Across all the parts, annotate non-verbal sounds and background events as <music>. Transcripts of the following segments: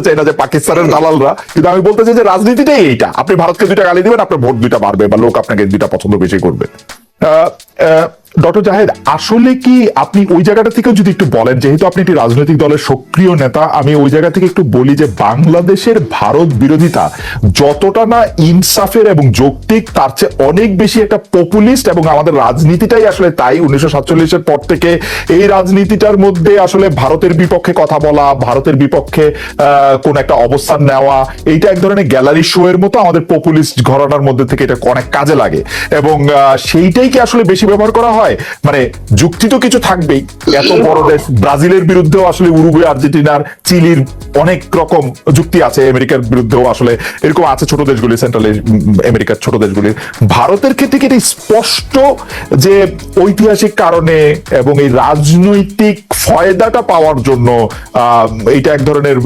চাই না যে পাকিস্তানের দালালরা। কিন্তু আমি বলতে চাই যে রাজনীতিটাই এইটা। আপনি ভারতকে দুইটা গালি দিবেন, আপনার ভোট দুইটা বাড়বে বা লোক আপনাকে দুইটা পছন্দ বেশি করবে। ডক্টর জাহেদ আসলে কি আপনি ওই জায়গাটা থেকেও যদি একটু বলেন, যেহেতু আপনি একটি রাজনৈতিক দলের সক্রিয় নেতা, আমি ওই জায়গা থেকে একটু বলি যে বাংলাদেশের ভারত বিরোধিতা যতটা না ইনসাফের এবং যৌক্তিক, তার চেয়ে অনেক বেশি একটা পপুলিস্ট এবং আমাদের রাজনীতিটাই আসলে তাই। উনিশশো সাতচল্লিশের পর থেকে এই রাজনীতিটার মধ্যে আসলে ভারতের বিপক্ষে কথা বলা, ভারতের বিপক্ষে কোন একটা অবস্থান নেওয়া, এইটা এক ধরনের গ্যালারি শো এর মতো আমাদের পপুলিস্ট ঘরানার মধ্যে থেকে এটা অনেক কাজে লাগে। এবং সেইটাই কি আসলে বেশি ব্যবহার করা হয়? মানে যুক্তি তো কিছু থাকবেই। এত বড় দেশ, ব্রাজিলের বিরুদ্ধেও আসলে উরুগুয়ে, আর্জেন্টিনার, চিলির অনেক রকম যুক্তি আছে আমেরিকার বিরুদ্ধেও আসলে। এরকম আছে ছোট দেশগুলি, সেন্ট্রাল আমেরিকার ছোট দেশগুলির ভারতের ক্ষেত্রে কি এটা স্পষ্ট যে ঐতিহাসিক কারণে এবং এই রাজনৈতিক ফয়দাটা পাওয়ার জন্য এইটা এক ধরনের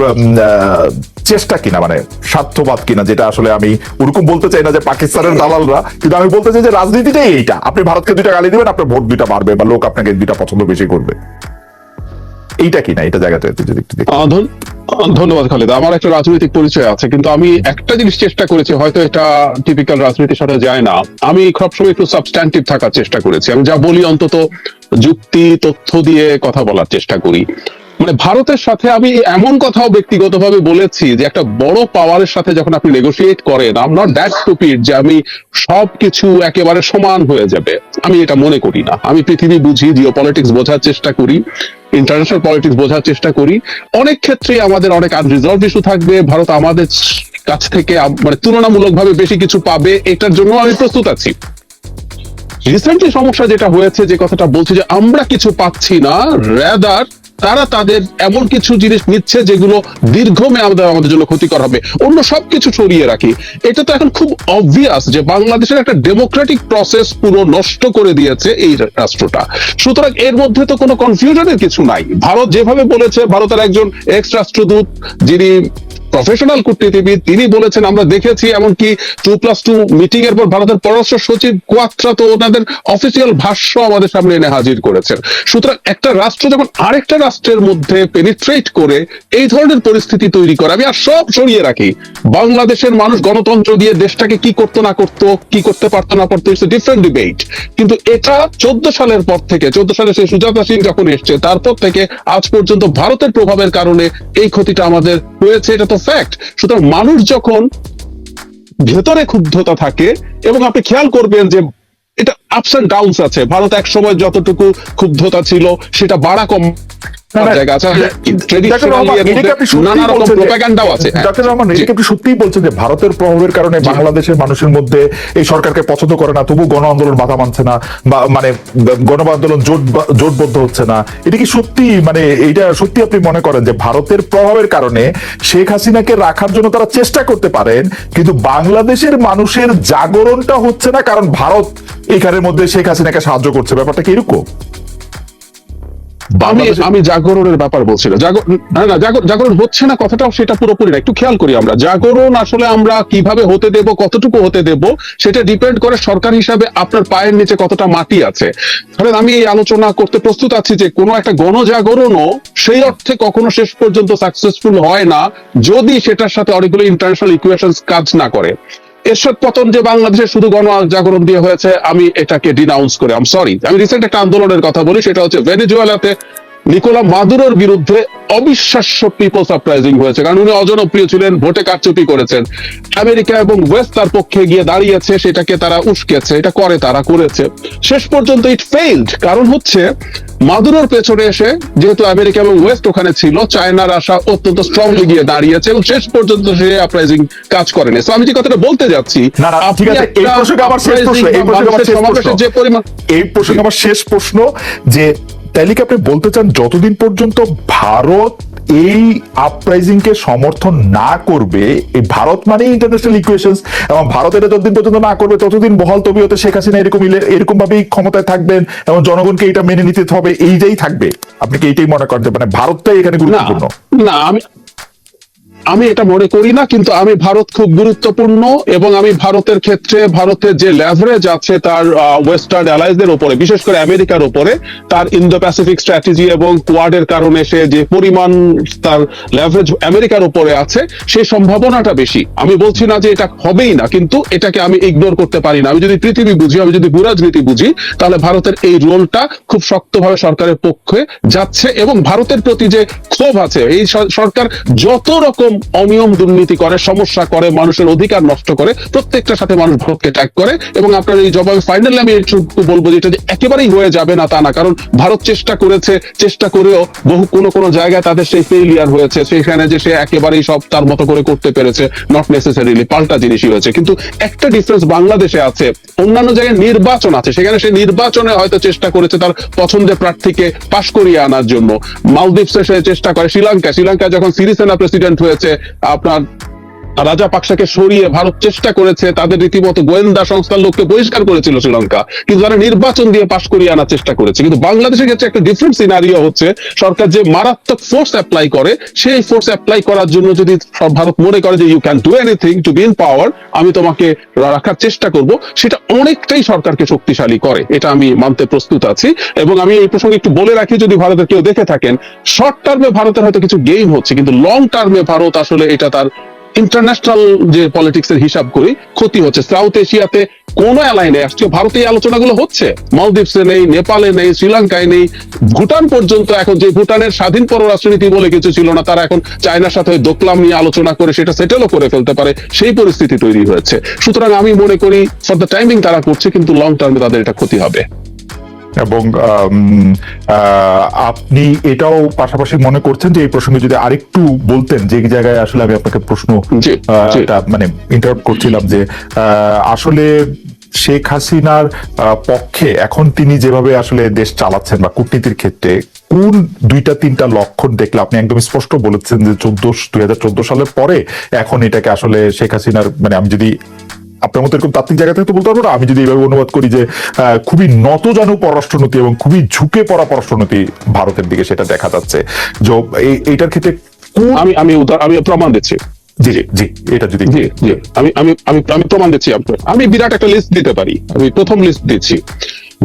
চেষ্টা কিনা মানে স্বার্থবাদ কিনা, যেটা আসলে আমি ওরকম বলতে চাই না যে পাকিস্তানের দালালরা, কিন্তু আমি বলতে চাই যে রাজনীতিটাই এইটা। আপনি ভারতকে দুইটা গালি দিবেন, আপনার ভোট দুইটা বাড়বে বা লোক আপনাকে দুইটা পছন্দ বেশি করবে। এইটা কি না? এটা জায়গাটা যদি একটু ধন্যবাদ খালেদ। আমার একটা রাজনৈতিক পরিচয় আছে, কিন্তু আমি একটা জিনিস চেষ্টা করেছি, হয়তো এটা টিপিক্যাল রাজনীতির সাথে যায় না। আমি সবসময় একটু সাবস্ট্যান্টিভ থাকার চেষ্টা করেছি। আমি যা বলি অন্তত যুক্তি, তথ্য দিয়ে কথা বলার চেষ্টা করি। মানে ভারতের সাথে আমি এমন কথাও ব্যক্তিগতভাবে বলেছি যে একটা বড় পাওয়ারের সাথে যখন আপনি নেগোসিয়েট করেন আম নট দ্যাট স্টুপিড যে আমি সবকিছু একেবারে সমান হয়ে যাবে। আমি এটা মনে করি না। আমি পৃথিবী বুঝি জিও পলিটিক্স বোঝার চেষ্টা করি ইন্টারন্যাশনাল পলিটিক্স বোঝার চেষ্টা করি। অনেক ক্ষেত্রে আমাদের অনেক আনরিজলভ ইস্যু থাকবে। ভারত আমাদের কাছ থেকে মানে তুলনামূলকভাবে বেশি কিছু পাবে। এটার জন্য আমি প্রস্তুত আছি। রিসেন্টলি সমস্যা যেটা হয়েছে, যে কথাটা বলছে যে আমরা কিছু পাচ্ছি না রেদার তারা তাদের এমন কিছু জিনিস নিচ্ছে যেগুলো দীর্ঘমেয়াদে আমাদের জন্য ক্ষতিকর হবে। অন্য সবকিছু সরিয়ে রাখি। এটা তো এখন খুব অবভিয়াস যে বাংলাদেশের একটা ডেমোক্রেটিক প্রসেস পুরো নষ্ট করে দিয়েছে এই রাষ্ট্রটা। সুতরাং এর মধ্যে তো কোনো কনফিউশনের কিছু নাই। ভারত যেভাবে বলেছে, ভারতের একজন এক্স রাষ্ট্রদূত যিনি প্রফেশনাল কূটনীতিবিদ, তিনি বলেছেন, আমরা দেখেছি এমনকি টু প্লাস টু মিটিং এর পর ভারতের পররাষ্ট্র সচিব কোয়াত্রা তো ওনাদের অফিসিয়াল ভাষ্য আমাদের সামনে এনে হাজির করেছেন। সুতরাং একটা রাষ্ট্র যখন আরেকটা রাষ্ট্রের মধ্যে পেনিট্রেট করে, এই ধরনের পরিস্থিতি তৈরি করে। আমি আর সব সরিয়ে রাখি, বাংলাদেশের মানুষ গণতন্ত্র দিয়ে দেশটাকে কি করতো, না করতো, কি করতে পারতো, না পারতো ইটস ডিফারেন্ট ডিবেট কিন্তু এটা চোদ্দ সালের পর থেকে, চোদ্দ সালে সেই সুজাতা সিং যখন এসছে, তারপর থেকে আজ পর্যন্ত ভারতের প্রভাবের কারণে এই ক্ষতিটা আমাদের হয়েছে। এটা তো ফ্যাক্ট সুতরাং মানুষ যখন ভেতরে ক্ষুব্ধতা থাকে এবং আপনি খেয়াল করবেন যে এটা আপস অ্যান্ড ডাউনস আছে। ভারত এক সময় যতটুকু ক্ষুব্ধতা ছিল, সেটা বাড়া কম জায়গা আছে ডক্টর রহমান, এটাকে আপনি সত্যিই নানা রকম বলছেন যে- প্রোপাগান্ডাও আছে ডক্টর রহমান এটাকে আপনি সত্যিই বলছেন যে ভারতের প্রভাবের কারণে বাংলাদেশের মানুষের মধ্যে এই সরকারকে পছন্দ করে না তবু গণ আন্দোলন বাধা মানছে না বা মানে গণ আন্দোলন জোট জোটবদ্ধ হচ্ছে না। এটা কি সত্যি মানে এইটা সত্যি আপনি মনে করেন যে ভারতের প্রভাবের কারণে শেখ হাসিনাকে রাখার জন্য তারা চেষ্টা করতে পারেন কিন্তু বাংলাদেশের মানুষের জাগরণটা হচ্ছে না কারণ ভারত এখানের মধ্যে শেখ হাসিনাকে সাহায্য করছে। ব্যাপারটা কি এরকম? আমি আমি জাগরণের ব্যাপার বলছি না। না জাগরণ হচ্ছে না কথাটাও সেটা পুরোপুরি না। একটু খেয়াল করি আমরা। জাগরণ আসলে আমরা কীভাবে হতে দেব কতটুকু হতে দেব সেটা ডিপেন্ড করে সরকার হিসাবে আপনার পায়ের নিচে কতটা মাটি আছে। ধরেন আমি এই আলোচনা করতে প্রস্তুত আছি যে কোনো একটা গণজাগরণও সেই অর্থে কখনো শেষ পর্যন্ত সাকসেসফুল হয় না যদি সেটার সাথে অনেকগুলো ইন্টারন্যাশনাল ইকুয়েশন কাজ না করে। এরশাদ পতন যে বাংলাদেশে শুধু গণ জাগরণ দিয়ে হয়েছে, আমি এটাকে ডিনাউন্স করে আম সরি আমি রিসেন্ট একটা আন্দোলনের কথা বলি, সেটা হচ্ছে ভেনেজুয়েলাতে নিকোলা মাদুরোর বিরুদ্ধে অবিশ্বাস্য পিপল সারপ্রাইজিং হয়েছে। কারণ উনি অজনপ্রিয় ছিলেন ভোটে কারচুপি করেছেন। আমেরিকা এবং ওয়েস্ট তার পক্ষে গিয়ে দাঁড়িয়েছে সেটাকে তারা উস্কেছে এটা করে তারা করেছে। শেষ পর্যন্ত ইট ফেইল্ড কারণ হচ্ছে মাদুরোর পেছনে এসে যেহেতু আমেরিকা এবং ওয়েস্ট ওখানে ছিল চায়নার আশা অত্যন্ত স্ট্রংলি গিয়ে দাঁড়িয়েছে এবং শেষ পর্যন্ত সে আপরাইজিং কাজ করেনি। তো আমি যে কথাটা বলতে যাচ্ছি। যে পরিমাণ এই প্রসঙ্গে আমার শেষ প্রশ্ন যে তাইলে কি আপনি বলতে চান যতদিন পর্যন্ত ভারত এই আপরাইজিং কে সমর্থন না করবে এই ভারত মানে ইন্টারন্যাশনাল ইকুয়েশনস এবং ভারত এটা যতদিন পর্যন্ত না করবে ততদিন বহাল তবিয়তে শেখ হাসিনা এরকম এরকম ভাবেই ক্ষমতায় থাকবেন এবং জনগণকে এটা মেনে নিতে হবে এইটাই থাকবে। আপনি কি এইটাই মনে করতে মানে ভারতটাই এখানে গুরুত্বপূর্ণ? না আমি আমি এটা মনে করি না, কিন্তু আমি ভারত খুব গুরুত্বপূর্ণ এবং আমি ভারতের ক্ষেত্রে ভারতের যে লেভারেজ আছে তার ওয়েস্টার্ন অ্যালাইজদের উপরে, বিশেষ করে আমেরিকার উপরে, তার ইন্দো প্যাসিফিক স্ট্র্যাটেজি এবং কোয়াডের কারণে সে যে পরিমাণ তার লেভারেজ আমেরিকার উপরে আছে সেই সম্ভাবনাটা বেশি। আমি বলছি না যে এটা হবেই না, কিন্তু এটাকে আমি ইগনোর করতে পারি না। আমি যদি পৃথিবী বুঝি, আমি যদি ভূরাজনীতি বুঝি, তাহলে ভারতের এই রোলটা খুব শক্তভাবে সরকারের পক্ষে যাচ্ছে এবং ভারতের প্রতি যে ক্ষোভ আছে, এই সরকার যত রকম অনিয়ম দুর্নীতি করে, সমস্যা করে, মানুষের অধিকার নষ্ট করে প্রত্যেকটার সাথে মানুষ ভারতকে ট্যাগ করে এবং আপনার এই জবাবে ফাইনালি আমি একটু বলব যে এটা যে একেবারেই হয়ে যাবে না তা না, কারণ ভারত চেষ্টা করেছে, চেষ্টা করেও বহু কোনো কোনো জায়গায় তাদের সেই ফেইলিয়ার হয়েছে, সেখানে যে সে একেবারেই সব তার মতো করে করতে পেরেছে নট নেসেসারিলি পাল্টা জিনিসই হয়েছে, কিন্তু একটা ডিফারেন্স বাংলাদেশে আছে, অন্যান্য জায়গায় নির্বাচন আছে, সেখানে সে নির্বাচনে হয়তো চেষ্টা করেছে তার পছন্দের প্রার্থীকে পাশ করিয়ে আনার জন্য, মালদ্বীপসে সে চেষ্টা করে, শ্রীলঙ্কা শ্রীলঙ্কা যখন সিরিসেনা প্রেসিডেন্ট হয়েছে আপনার রাজা পাকসাকে সরিয়ে ভারত চেষ্টা করেছে, তাদের রীতিমতো গোয়েন্দা সংস্থার লোককে বহিষ্কার করেছিল শ্রীলঙ্কা। কিন্তু তারা নির্বাচন দিয়ে পাশ করিয়ে আনার চেষ্টা করেছে। কিন্তু বাংলাদেশের ক্ষেত্রে একটা ডিফারেন্ট সিনারিও হচ্ছে, সরকার যে মারাত্মক ফোর্স অ্যাপ্লাই করে, সেই ফোর্স অ্যাপ্লাই করার জন্য যদি ভারত মনে করে যে you can do anything to be in power আমি তোমাকে রাখার চেষ্টা করব, সেটা অনেকটাই সরকারকে শক্তিশালী করে। এটা আমি মানতে প্রস্তুত আছি। এবং আমি এই প্রসঙ্গে একটু বলে রাখি, যদি ভারতের কেউ দেখে থাকেন শর্ট টার্মে ভারতের হয়তো কিছু গেইম হচ্ছে, কিন্তু লং টার্মে ভারত আসলে এটা তার ইন্টারন্যাশনাল যে পলিটিক্স এর হিসাব করি, ক্ষতি হচ্ছে সাউথ এশিয়াতে কোন অ্যালাইনে আসছে ভারতে এই আলোচনাগুলো হচ্ছে। মালদ্বীপসে নেই, নেপালে নেই, শ্রীলঙ্কায় নেই। ভুটান পর্যন্ত এখন যে ভুটানের স্বাধীন পররাষ্ট্রনীতি বলে কিছু ছিল না, তারা এখন চায়নার সাথে দোকলাম নিয়ে আলোচনা করে সেটা সেটেলও করে ফেলতে পারে। সেই পরিস্থিতি তৈরি হয়েছে। সুতরাং আমি মনে করি ফর দ্য টাইমিং তারা করছে, কিন্তু লং টার্মে তাদের এটা ক্ষতি হবে। এবং আপনি এটাও পাশাপাশি মনে করছেন যে এই প্রসঙ্গে যদি আরেকটু বলতেন যে জায়গায় আসলে আমি আপনাকে প্রশ্ন মানে ইন্টারাপ্ট করছিলাম যে আসলে শেখ হাসিনার পক্ষে এখন তিনি যেভাবে আসলে দেশ চালাচ্ছেন বা কূটনীতির ক্ষেত্রে কোন দুইটা তিনটা লক্ষণ দেখলে আপনি একদম স্পষ্ট বলেছেন যে চোদ্দ দুই হাজার চোদ্দ সালের পরে এখন এটাকে আসলে শেখ হাসিনার মানে আমি যদি আপনার মতো এরকম তাত্ত্বিক জায়গা থেকে তো বলতে পারব না। আমি যদি এইভাবে অনুবাদ করি যে খুবই নতজানু পররাষ্ট্রনীতি এবং খুবই ঝুঁকে পড়া পররাষ্ট্রনীতি ভারতের দিকে সেটা দেখা যাচ্ছে। যে এইটার ক্ষেত্রে আমি আমি আমি প্রমাণ দিচ্ছি। জি জি এটা যদি জি জি আমি আমি আমি আমি প্রমাণ দিচ্ছি আপনার। আমি বিরাট একটা লিস্ট দিতে পারি। আমি প্রথম লিস্ট দিচ্ছি।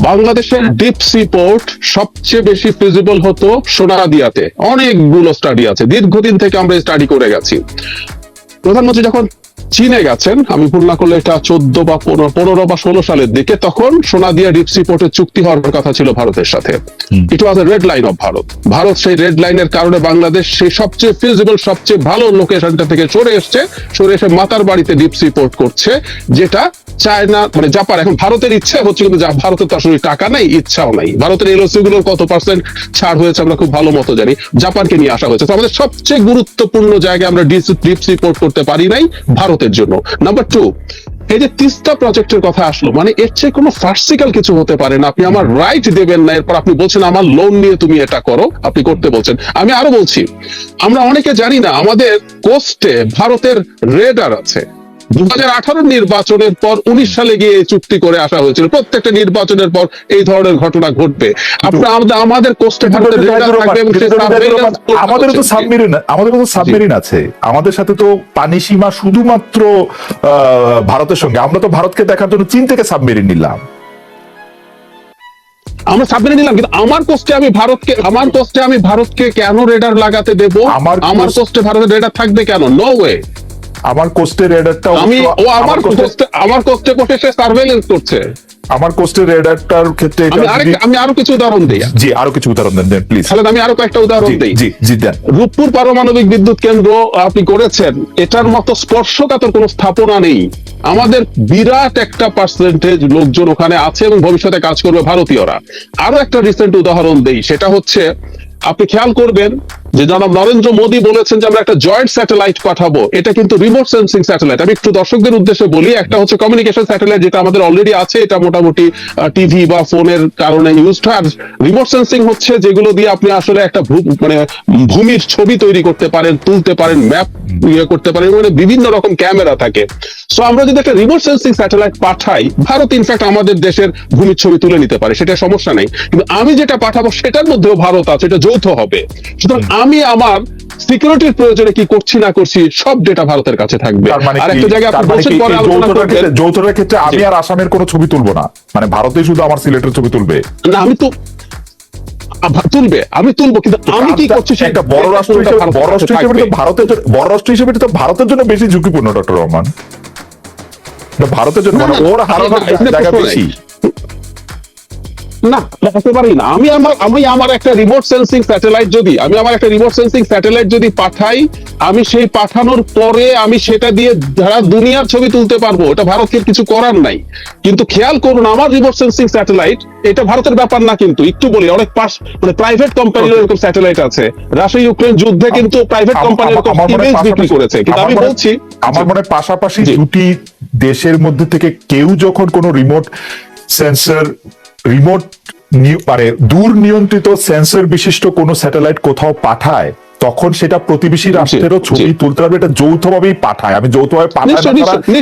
বাংলাদেশের ডিপ সি পোর্ট সবচেয়ে বেশি ফিজিবল হতো সোনাদিয়াতে অনেকগুলো স্টাডি আছে। দীর্ঘদিন থেকে আমরা স্টাডি করে গেছি। প্রধানমন্ত্রী যখন চীনে গেছেন। আমি ভুল না করলে এটা চোদ্দ বা পনেরো বা ষোলো সালের দিকে তখন সোনাদিয়া ডিপসি পোর্টের চুক্তি হওয়ার কথা ছিল ভারতের সাথে। It was red line of Bharat Bharat সেই রেড লাইনের কারণে বাংলাদেশ সেই সবচেয়ে ফিজিবল সবচেয়ে ভালো লোকেশনটা থেকে সরে এসছে। সরে এসে মাতার বাড়িতে ডিপসি পোর্ট করছে যেটা চায়না মানে জাপান এখন ভারতের ইচ্ছা হচ্ছে কিন্তু ভারতের তো আসলে টাকা নাই ইচ্ছাও নাই। ভারতের এলওসি গুলোর কত পার্সেন্ট ছাড় হয়েছে আমরা খুব ভালো মতো জানি। জাপানকে নিয়ে আসা হয়েছে। তো আমাদের সবচেয়ে গুরুত্বপূর্ণ জায়গায় আমরা ডিপসি পোর্ট করতে পারি নাই। ভারতের জন্য। নাম্বার টু এই যে তিস্তা প্রজেক্টের কথা আসলো মানে এর চেয়ে কোনো ফার্সিক্যাল কিছু হতে পারে না। আপনি আমার রাইট দেবেন না, এরপর আপনি বলছেন আমার লোন নিয়ে তুমি এটা করো, আপনি করতে বলছেন। আমি আরও বলছি, আমরা অনেকে জানি না, আমাদের কোস্টে ভারতের রেডার আছে। দু হাজার আঠারো নির্বাচনের পর উনিশ সালে গিয়ে চুক্তি করে আসা হয়েছিল। প্রত্যেকটা নির্বাচনের পর এই ধরনের ঘটনা ঘটবে। আপনার আমাদের কোস্টে আমাদের তো সাবমেরিন আমাদের তো সাবমেরিন আছে। আমাদের সাথে তো পানি সীমা শুধুমাত্র ভারতের সঙ্গে। আমরা তো ভারতকে দেখার জন্য চীন থেকে সাবমেরিন নিলাম। আমরা সাবমেরিন নিলাম কিন্তু আমার কোস্টে আমি ভারতকে আমার কোস্টে আমি ভারতকে কেন রেডার লাগাতে দেব? আমার কোস্টে ভারতের রেডার থাকবে কেন? নো ওয়ে আমার কোস্টের রেডারটা আমি ও আমার কোস্টে আমার কোস্টে বসে সে সার্ভেলেন্স করছে। আমার কোস্টের রেডারটার ক্ষেত্রে আমি আরেক আমি আরও কিছু উদাহরণ দিই। জি আরও কিছু উদাহরণ দেন প্লিজ তাহলে আমি আরও কয়েকটা উদাহরণ দিই। জি জি দেন। রূপপুর পারমাণবিক বিদ্যুৎ কেন্দ্র আপনি করেছেন এটার মতো স্পর্শকাতর কোনো স্থাপনা নেই। আমাদের বিরাট একটা পার্সেন্টেজ লোকজন ওখানে আছে এবং ভবিষ্যতে কাজ করবে ভারতীয়রা। আরও একটা রিসেন্ট উদাহরণ দেই সেটা হচ্ছে আপনি খেয়াল করবেন যে জনাব নরেন্দ্র মোদী বলেছেন যে আমরা একটা জয়েন্ট স্যাটেলাইট পাঠাবো, এটা কিন্তু রিমোট সেন্সিং স্যাটেলাইট আমি একটু দর্শকদের উদ্দেশ্যে বলি, একটা হচ্ছে কমিউনিকেশন স্যাটেলাইট যেটা আমাদের অলরেডি আছে, এটা মোটামুটি টিভি বা ফোনের কারণে ইউজ আর রিমোট সেন্সিং হচ্ছে যেগুলো দিয়ে আপনি আসলে একটা মানে ভূমির ছবি তৈরি করতে পারেন, তুলতে পারেন ম্যাপ ইয়ে করতে পারেন মানে বিভিন্ন রকম ক্যামেরা থাকে। সো আমরা যদি একটা রিমোট সেন্সিং স্যাটেলাইট পাঠাই, ভারত ইনফ্যাক্ট আমাদের দেশের ভূমির ছবি তুলে নিতে পারে, সেটা সমস্যা নেই। কিন্তু আমি যেটা পাঠাবো, সেটার মধ্যেও ভারত আছে, এটা যৌথ হবে। সুতরাং আমি আমার সিকিউরিটির প্রয়োজনে কি করছি না করছি সব ডেটা ভারতের কাছে থাকবে। মানে আর একটা জায়গায় আপনি মানে বলছেন পরে আলোচনা যৌথটার ক্ষেত্রে- আমি আর আসামের কোনো ছবি তুলবো না। মানে ভারতেই শুধু আমার সিলেটের ছবি তুলবে। না আমি তো তুলবে আমি তুলবো কিন্তু আমি কি করছি একটা বড় রাষ্ট্র হিসেবে ভারতের বড় রাষ্ট্র হিসেবে তো ভারতের জন্য বড় রাষ্ট্র হিসেবে তো ভারতের জন্য বেশি ঝুঁকিপূর্ণ ডক্টর রহমান। ভারতের জন্য মানে ওর হারানোর জায়গা বেশি। না একেবারেই না। আমি আমার আমি আমার একটা রিমোট সেন্সিং স্যাটেলাইট যদি আমি আমার একটা রিমোট সেন্সিং স্যাটেলাইট যদি পাঠাই আমি সেই পাঠানোর পরে আমি সেটা দিয়ে যারা দুনিয়ার ছবি তুলতে পারব। এটা ভারতের কিছু করার নাই। কিন্তু খেয়াল করুন আমার রিমোট সেন্সিং স্যাটেলাইট এটা ভারতের ব্যাপার না কিন্তু। একটু বলি অনেক পাশ মানে প্রাইভেট কোম্পানির এরকম স্যাটেলাইট আছে। রাশিয়া ইউক্রেন যুদ্ধে কিন্তু প্রাইভেট কোম্পানি এরকম ইমেজ বিক্রি করেছে। কিন্তু আমি বলছি আমার মনে পাশাপাশি। দুটি দেশের মধ্যে থেকে কেউ যখন কোনো রিমোট সেন্সর রিমোট মানে দূর নিয়ন্ত্রিত সেন্সর বিশিষ্ট কোন স্যাটেলাইট কোথাও পাঠায় তখন সেটা প্রতিবেশী রাষ্ট্রেরও ছবি তুলতে হবে। এটা যৌথভাবেই পাঠায়। আমি যৌথভাবে পাঠায়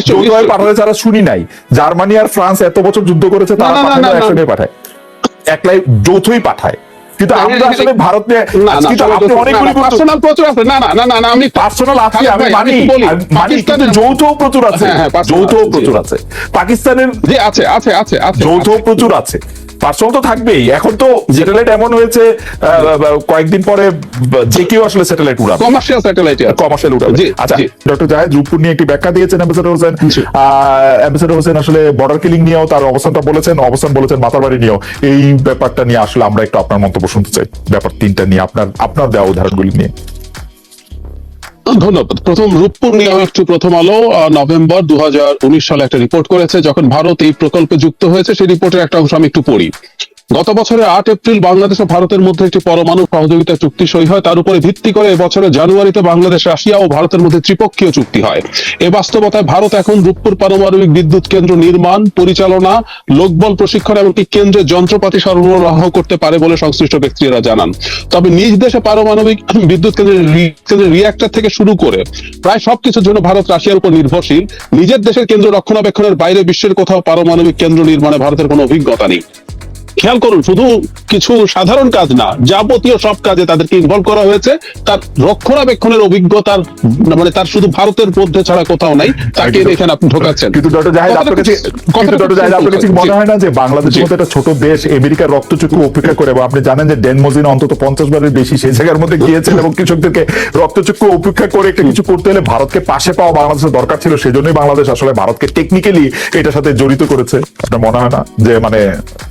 যৌথভাবে। পাঠালে ছাড়া শুনি নাই। জার্মানি আর ফ্রান্স এত বছর যুদ্ধ করেছে তারা একসঙ্গে পাঠায়। একলাই যৌথই পাঠায়। কিন্তু আমরা আসলে। ভারত নিয়ে কিন্তু আপনি অনেকগুলি পার্সোনাল প্রচুর আছে। না না না না আমি পার্সোনাল আছে আমি মানি মানি কিন্তু যৌথ প্রচুর আছে। হ্যাঁ, হ্যাঁ, যৌথ প্রচুর আছে। পাকিস্তানের যে আছে আছে আছে আছে। যৌথ প্রচুর আছে। পার্সোনাল তো থাকবেই। এখন তো স্যাটেলাইট এমন হয়েছে কয়েকদিন পরে যে কেউ আসলে স্যাটেলাইট উড়াবে। কমার্শিয়াল স্যাটেলাইট কমার্শিয়াল উঠাবে জি, আচ্ছা ডক্টর জাহেদ রূপপুর নিয়ে একটি ব্যাখ্যা দিয়েছেন অ্যাম্বাসেডর হোসেন। অ্যাম্বাসেডর হোসেন আসলে বর্ডার কিলিং নিয়েও তার অবস্থানটা বলেছেন অবস্থান বলেছেন মাতারবাড়ি নিয়েও। এই ব্যাপারটা নিয়ে আসলে আমরা একটু আপনার মন্তব্য শুনতে চাই। ব্যাপার তিনটা নিয়ে আপনার আপনার দেওয়া উদাহরণগুলি নিয়ে। ধন্যবাদ। প্রথম রূপপুর নিয়ে একটু প্রথম আলো নভেম্বর দু হাজার উনিশ সালে একটা রিপোর্ট করেছে, যখন ভারত এই প্রকল্পে যুক্ত হয়েছে, সেই রিপোর্টের একটা অংশ আমি একটু পড়ি। গত বছরের আট এপ্রিল বাংলাদেশ ও ভারতের মধ্যে একটি পরমাণু সহযোগিতা চুক্তি সই হয়, তার উপরে ভিত্তি করে এবছরের জানুয়ারিতে বাংলাদেশ, রাশিয়া ও ভারতের মধ্যে ত্রিপক্ষীয় চুক্তি হয়। এ বাস্তবতায় ভারত এখন রূপপুর পারমাণবিক বিদ্যুৎ কেন্দ্র নির্মাণ, পরিচালনা, লোকবল প্রশিক্ষণ এমনকি কেন্দ্রের যন্ত্রপাতি সরবরাহ করতে পারে বলে সংশ্লিষ্ট ব্যক্তিরা জানান। তবে নিজ দেশে পারমাণবিক বিদ্যুৎ কেন্দ্রের রিয়াক্টর থেকে শুরু করে প্রায় সবকিছুর জন্য ভারত, রাশিয়ার উপর নির্ভরশীল। নিজের দেশের কেন্দ্র রক্ষণাবেক্ষণের বাইরে বিশ্বের কোথাও পারমাণবিক কেন্দ্র নির্মাণে ভারতের কোনো অভিজ্ঞতা নেই। খেয়াল করুন শুধু কিছু সাধারণ কাজ না যাবতীয় সব কাজে তাদেরকে ইনভলভ করা হয়েছে। তার রক্ষণাবেক্ষণের অভিজ্ঞতার মানে তার শুধু ভারতের মধ্যে ছাড়া কোথাও নাই তাকে এখানে আপনি ঢোকাচ্ছেন। কিন্তু ডক্টর জাহেদ আপনার কাছে খুব- কিন্তু ডক্টর খুব আপনার কাছে মনে হয় না যে বাংলাদেশের। মতো একটা ছোট দেশ আমেরিকার রক্তচক্ষু উপেক্ষা করে এবং আপনি জানেন যে ডেনমোজিন অন্তত পঞ্চাশ বারের বেশি সেই জায়গার মধ্যে গিয়েছেন এবং কৃষকদেরকে রক্তচক্ষু উপেক্ষা করে একটা কিছু করতে হলে ভারতকে পাশে পাওয়া বাংলাদেশের দরকার ছিল সেজন্যই বাংলাদেশ আসলে ভারতকে টেকনিক্যালি এটার সাথে জড়িত করেছে। আপনার মনে হয় না যে মানে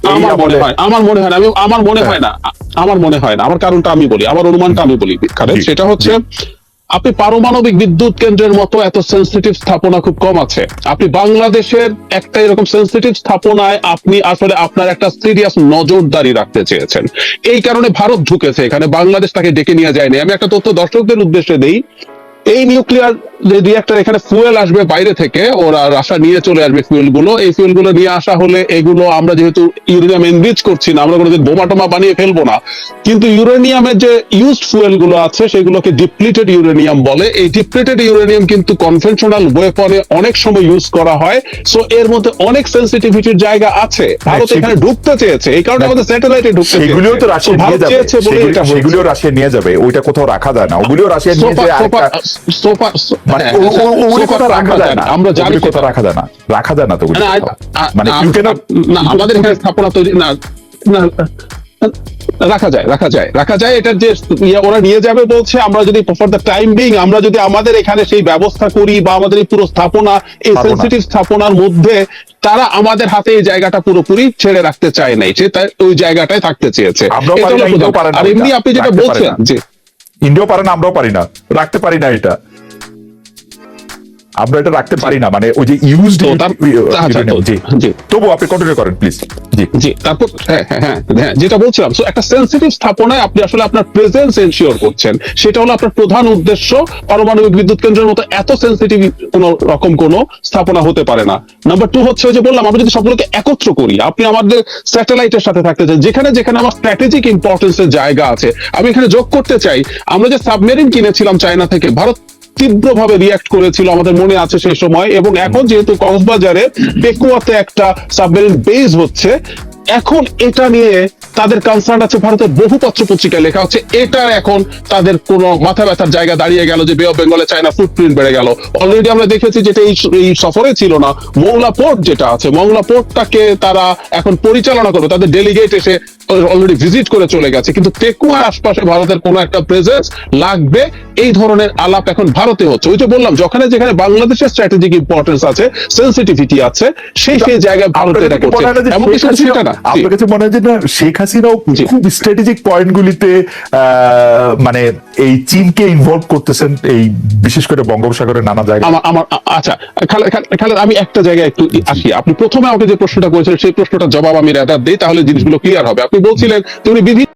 আমার মনে হয় আমার মনে হয় না আমি আমার মনে হয় না আমার মনে হয় না আমার কারণটা আমি বলি আমার অনুমানটা আমি বলি জি, সেটা হচ্ছে আপনি পারমাণবিক বিদ্যুৎ কেন্দ্রের মতো এত সেন্সিটিভ স্থাপনা খুব কম আছে। আপনি বাংলাদেশের একটা এরকম সেন্সিটিভ স্থাপনায় আপনি আসলে আপনার একটা সিরিয়াস নজরদারি রাখতে চেয়েছেন। এই কারণে ভারত ঢুকেছে এখানে বাংলাদেশ তাকে ডেকে নিয়ে যায়নি। আমি একটা তথ্য দর্শকদের উদ্দেশ্যে দেই এই নিউক্লিয়ার যে রিয়াক্টর এখানে ফুয়েল আসবে বাইরে থেকে ওরা রাশা নিয়ে চলে আসবে ফুয়েলগুলো। এই ফুয়েলগুলো নিয়ে আসা হলে এগুলো আমরা যেহেতু ইউরেনিয়াম এনরিচ করছি না আমরা কোনোদিন বোমা টোমা বানিয়ে ফেলব না। কিন্তু ইউরেনিয়ামের যে ইউজড ফুয়েলগুলো আছে সেগুলোকে ডিপ্লিটেড ইউরেনিয়াম বলে। এই ডিপ্লিটেড ইউরেনিয়াম কিন্তু কনভেনশনাল ওয়েপনে অনেক সময় ইউজ করা হয়। সো এর মধ্যে অনেক সেন্সিটিভিটির জায়গা আছে। ভারত এখানে ঢুকতে চেয়েছে। এই কারণে আমাদের স্যাটেলাইটে ঢুকতে সেগুলিও তো রাশিয়া নিয়ে যাবে। সেগুলিও রাশিয়া নিয়ে যাবে। ওইটা কোথাও রাখা যায় না। ওগুলিও রাশিয়া নিয়ে সোফা যে সোফা আরেকটা সোফা মানে <laughs> ও- ও- ওগুলি সোফা রাখা যায় না। আমরা জানি ওগুলি রাখা যায় না। রাখা যায় না তো ওগুলি না, কোথাও। আ- মানে না আমাদের এখানে স্থাপনা তৈরি না না রাখা যায় রাখা যায় রাখা যায়। এটার যে ওরা নিয়ে যাবে বলছে আমরা যদি ফর দ্য টাইম বিং আমরা যদি আমাদের এখানে সেই ব্যবস্থা করি বা আমাদের এই পুরো স্থাপনা এই সেন্সিটিভ স্থাপনার মধ্যে তারা আমাদের হাতে এই জায়গাটা পুরোপুরি ছেড়ে রাখতে চায় নাই সে ওই জায়গাটাই থাকতে চেয়েছে। আর এমনি আপনি যেটা বলছেন যে ইন্ডিয়াও পারে না আমরাও পারি না। রাখতে পারি না এটা। আমরা এটা রাখতে পারি না মানে ওই যে তার- আচ্ছা। তবু আপনি কন্টিনিউ করেন প্লিজ জি। জি তারপর হ্যাঁ হ্যাঁ হ্যাঁ হ্যাঁ যেটা বলছিলাম সো একটা সেন্সিটিভ স্থাপনায় আপনি আসলে আপনার প্রেজেন্স এনশিওর করছেন। সেটা হলো আপনার প্রধান উদ্দেশ্য পারমাণবিক বিদ্যুৎ কেন্দ্রের মতো এত সেন্সিটিভ কোন রকম কোন স্থাপনা হতে পারে না। নাম্বার টু হচ্ছে যে বললাম আমরা যদি সবগুলোকে একত্র করি আপনি আমাদের স্যাটেলাইটের সাথে থাকতে চান যেখানে যেখানে আমার স্ট্র্যাটেজিক ইম্পর্টেন্সের জায়গা আছে। আমি এখানে যোগ করতে চাই আমরা যে সাবমেরিন কিনেছিলাম চায়না থেকে ভারত তীব্রভাবে রিয়াক্ট করেছিল আমাদের মনে আছে সেই সময় এবং এখন যেহেতু কক্সবাজারে পেকুয়াতে একটা সাবমেরিন বেস হচ্ছে, এখন এটা নিয়ে তাদের কনসার্ন আছে ভারতের বহু পত্র পত্রিকায় লেখা হচ্ছে এটা এখন তাদের কোন মাথা ব্যথার জায়গা দাঁড়িয়ে গেল যে বে অফ বেঙ্গলে চায়না ফুটপ্রিন্ট বেড়ে গেল। অলরেডি আমরা দেখেছি যেটা এই সফরে ছিল না। মংলা পোর্ট যেটা আছে মংলা পোর্টটাকে তারা এখন পরিচালনা করবে। তাদের ডেলিগেট এসে অলরেডি ভিজিট করে চলে গেছে। কিন্তু পেকুয়ার আশপাশে ভারতের কোনো একটা প্রেজেন্স লাগবে। এই ধরনের আলাপ এখন ভারতে হচ্ছে। ওই যে বললাম যেখানে যেখানে বাংলাদেশের স্ট্র্যাটেজিক ইম্পর্টেন্স আছে সেন্সিটিভিটি আছে সেই সেই জায়গায় ভারত এটা করছে। মনে হয় না সেটা আপনার কাছে মনে হয় যে শেখ হাসিনাও খুব স্ট্র্যাটেজিক পয়েন্টগুলিতে মানে এই চীনকে ইনভলভ করতেছেন এই বিশেষ করে বঙ্গোপসাগরের নানা জায়গায়। আমার আচ্ছা খালেদ আমি একটা জায়গায় একটু আসি। আপনি প্রথমে আমাকে যে প্রশ্নটা করেছিলেন সেই প্রশ্নটার জবাব আমি রেদার দিই তাহলে জিনিসগুলো ক্লিয়ার হবে। আপনি বলছিলেন তুমি বিভিন্ন